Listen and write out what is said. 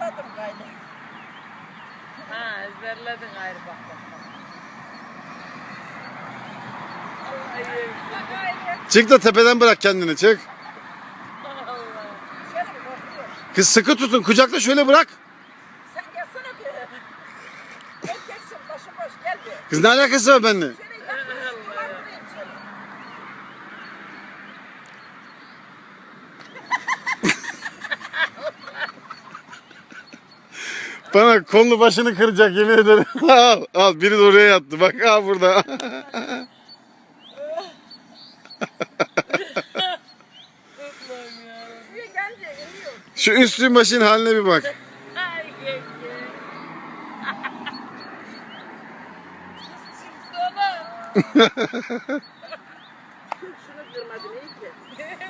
Ezberledim gayrı. Ha ezberledin gayrı bak. Çık da tepeden bırak kendini çık. Kız sıkı tutun kucakla şöyle bırak. Sen gelsene bir. Gel gelsin başım boş gel bir. Kız ne alakası var benimle? Bana kolunu başını kıracak yemin ederim. al, al biri de oraya yattı. Bak ha burada. Şu üstün başın haline bir bak. Şunu kırmadın iyi ki.